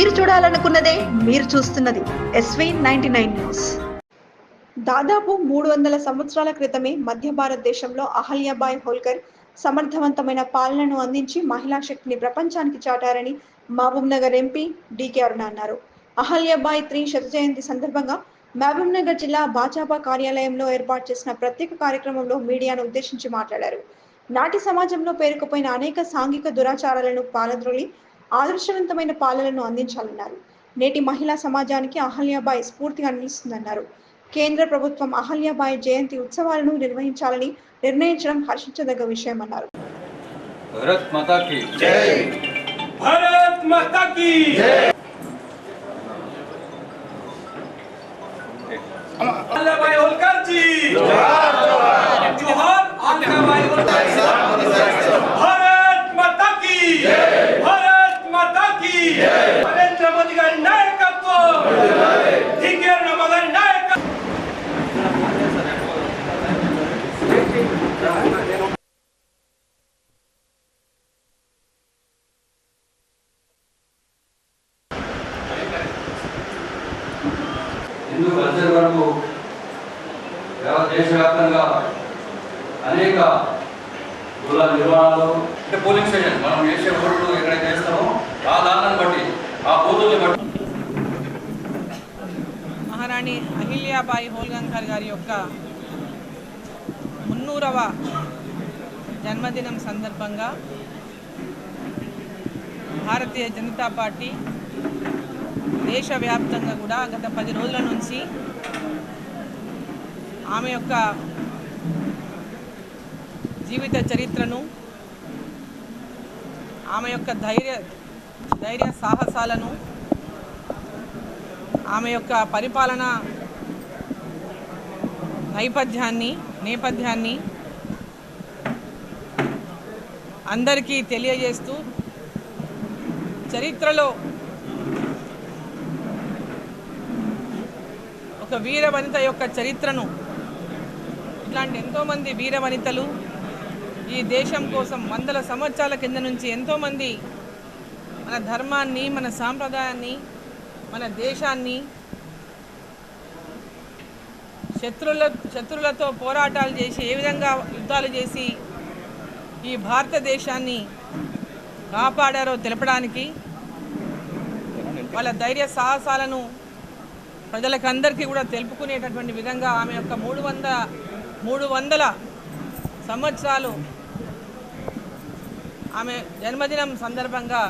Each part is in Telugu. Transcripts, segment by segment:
మీరు చూడాలనుకున్నదే మీరు చూస్తున్నది ఎస్వీ నైన్టీ నైన్ న్యూస్ దాదాపు మూడు వందల సంవత్సరాల క్రితమే మధ్య భారతదేశంలో అహల్యాబాయ్ హోల్కర్ సమర్థవంతమైన పాలనను అందించి మహిళా శక్తిని ప్రపంచానికి చాటారని మహబూబ్ నగర్ ఎంపీ డికే అరుణ అన్నారు. అహల్యాబాయ్ త్రీ శత జయంతి సందర్భంగా మహబూబ్ నగర్ జిల్లా భాజపా కార్యాలయంలో ఏర్పాటు చేసిన ప్రత్యేక కార్యక్రమంలో మీడియాను ఉద్దేశించి మాట్లాడారు. నాటి సమాజంలో పేరుకుపోయిన అనేక సాంఘిక దురాచారాలను పాలద్రోలి ఆదర్శవంతమైన పాలనను అందించాలన్నారు నేటి మహిళా సమాజానికి అహల్యాబాయ్ స్ఫూర్తిగా నిలుస్తుందన్నారు కేంద్ర ప్రభుత్వం అహల్యాబాయి జయంతి ఉత్సవాలను నిర్వహించాలని నిర్ణయించడం హర్షించదగ్గ విషయమన్నారు జోహార్ హిందూ కల్చర్ వరకు దేశవ్యాప్తంగా అనేక కుల నిర్మాణాలు అంటే పోలింగ్ స్టేషన్ మనం చేసే ఓట్లు ఎక్కడైతే వేస్తామో ఆ దానాన్ని బట్టి ఆ బూతుల్ని బట్టి. మహారాణి అహిల్యాబాయి హోల్గంకర్ గారి యొక్క మున్నూరవ జన్మదినం సందర్భంగా భారతీయ జనతా పార్టీ దేశవ్యాప్తంగా కూడా గత పది రోజుల నుంచి ఆమె యొక్క జీవిత చరిత్రను ఆమె యొక్క ధైర్య ధైర్య సాహసాలను ఆమె యొక్క పరిపాలన నేపథ్యాన్ని నేపథ్యాన్ని అందరికీ తెలియజేస్తూ చరిత్రలో ఒక వీర వనిత యొక్క చరిత్రను ఇట్లాంటి ఎంతోమంది వీర వనితలు ఈ దేశం కోసం వందల సంవత్సరాల కింద నుంచి ఎంతోమంది మన ధర్మాన్ని మన సాంప్రదాయాన్ని మన దేశాన్ని శత్రుల శత్రులతో పోరాటాలు చేసి ఏ విధంగా యుద్ధాలు చేసి ఈ భారతదేశాన్ని కాపాడారో తెలపడానికి వాళ్ళ ధైర్య సాహసాలను ప్రజలకు అందరికీ కూడా తెలుపుకునేటటువంటి విధంగా ఆమె యొక్క మూడు వంద మూడు వందల సంవత్సరాలు ఆమె జన్మదినం సందర్భంగా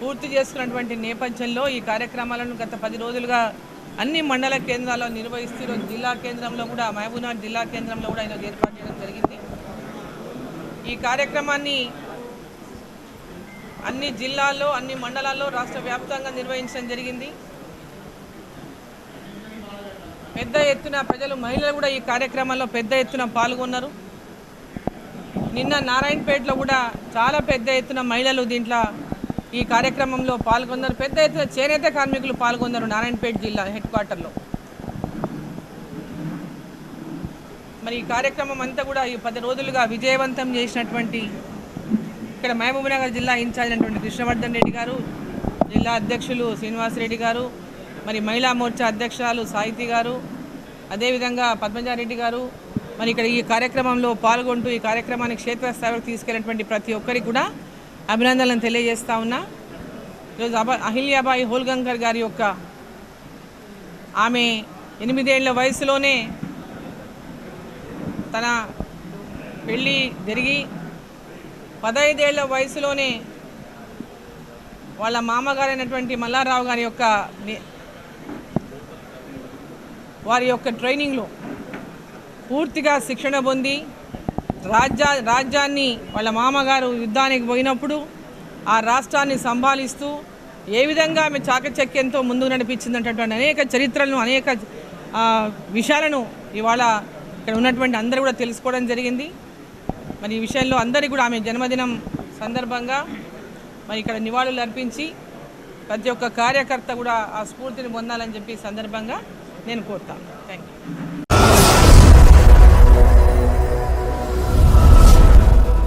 పూర్తి చేసుకున్నటువంటి నేపథ్యంలో ఈ కార్యక్రమాలను గత పది రోజులుగా అన్ని మండల కేంద్రాల్లో నిర్వహిస్తూ ఈరోజు జిల్లా కేంద్రంలో కూడా మహబూబ్నాథ్ జిల్లా కేంద్రంలో కూడా ఈరోజు ఏర్పాటు చేయడం జరిగింది. ఈ కార్యక్రమాన్ని అన్ని జిల్లాల్లో అన్ని మండలాల్లో రాష్ట్ర వ్యాప్తంగా నిర్వహించడం జరిగింది. పెద్ద ఎత్తున ప్రజలు మహిళలు కూడా ఈ కార్యక్రమంలో పెద్ద ఎత్తున పాల్గొన్నారు. నిన్న నారాయణపేటలో కూడా చాలా పెద్ద ఎత్తున మహిళలు దీంట్లో ఈ కార్యక్రమంలో పాల్గొన్నారు. పెద్ద ఎత్తున చేనేత కార్మికులు పాల్గొన్నారు నారాయణపేట జిల్లా హెడ్ క్వార్టర్లో. మరి ఈ కార్యక్రమం అంతా కూడా ఈ పది రోజులుగా విజయవంతం చేసినటువంటి ఇక్కడ మహబూబ్నగర్ జిల్లా ఇన్ఛార్జ్ అయినటువంటి కృష్ణవర్ధన్ రెడ్డి గారు జిల్లా అధ్యక్షులు శ్రీనివాసరెడ్డి గారు మరి మహిళా మోర్చా అధ్యక్షురాలు సాహితీ గారు అదేవిధంగా పద్మజారెడ్డి గారు మరి ఇక్కడ ఈ కార్యక్రమంలో పాల్గొంటూ ఈ కార్యక్రమాన్ని క్షేత్రస్థాయిలో తీసుకెళ్ళినటువంటి ప్రతి ఒక్కరికి కూడా అభినందనలు తెలియజేస్తా ఉన్నా. ఈరోజు అబ అహిల్యాబాయి హోల్గంకర్ గారి యొక్క ఆమె ఎనిమిదేళ్ళ వయసులోనే తన పెళ్ళి జరిగి పదహైదేళ్ళ వయసులోనే వాళ్ళ మామగారైనటువంటి మల్లారావు గారి యొక్క వారి యొక్క ట్రైనింగ్లో పూర్తిగా శిక్షణ పొంది రాజ్యా రాజ్యాన్ని వాళ్ళ మామగారు యుద్ధానికి పోయినప్పుడు ఆ రాష్ట్రాన్ని సంభాలిస్తూ ఏ విధంగా ఆమె చాకచక్యంతో ముందుకు నడిపించిందన్నటువంటి అనేక చరిత్రలను అనేక విషయాలను ఇవాళ ఇక్కడ ఉన్నటువంటి అందరూ కూడా తెలుసుకోవడం జరిగింది. మరి ఈ విషయంలో అందరికీ కూడా ఆమె జన్మదినం సందర్భంగా మరి ఇక్కడ నివాళులు అర్పించి ప్రతి ఒక్క కార్యకర్త కూడా ఆ స్ఫూర్తిని పొందాలని చెప్పి సందర్భంగా నేను కోరుతాను థ్యాంక్ యూ